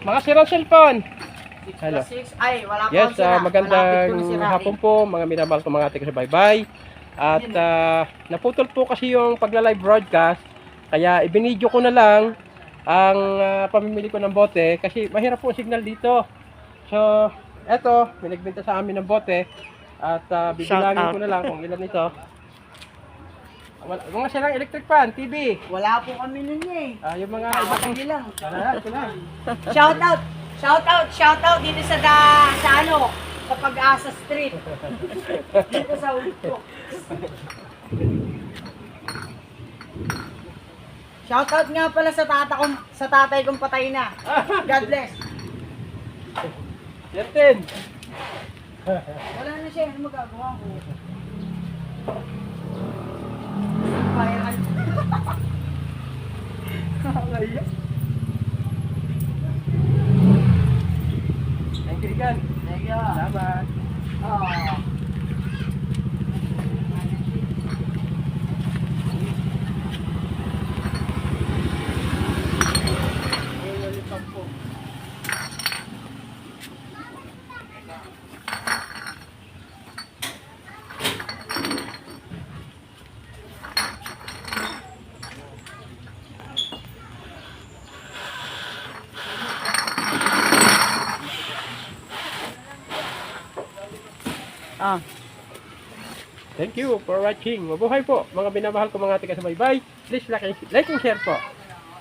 Mga sirang cellphone. Hello. 6 ay wala pa Yes, ah, magandang sirain. hapon po mga minamahal ko mga ate ko sa bye-bye. At ah, naputol po kasi yung pagla-live broadcast. Kaya ibinidyo ko na lang ang ah, pamimili ko ng bote kasi mahirap po ang signal dito. So, eto, may nagbenta sa amin ng bote at uh, bibilangin ko na lang kung ilan ito. Wala, mga sirang electric fan, TV. Wala po kami nun eh. Ah, yung mga iba pang lang. Ah, ito na. Shout out! Shout out! Shout out dito sa da, sa ano, sa Pag-asa Street. dito sa Ulpo. Shout out nga pala sa tata kong, sa tatay kong patay na. God bless. Yertin. Wala na siya, ano magagawa ko? Nakakaya. Thank you again. Thank you. Salamat. Oh. Ah. Thank you for watching. Mabuhay po mga binamahal ko mga ka sa bye-bye. Please like, like and share po.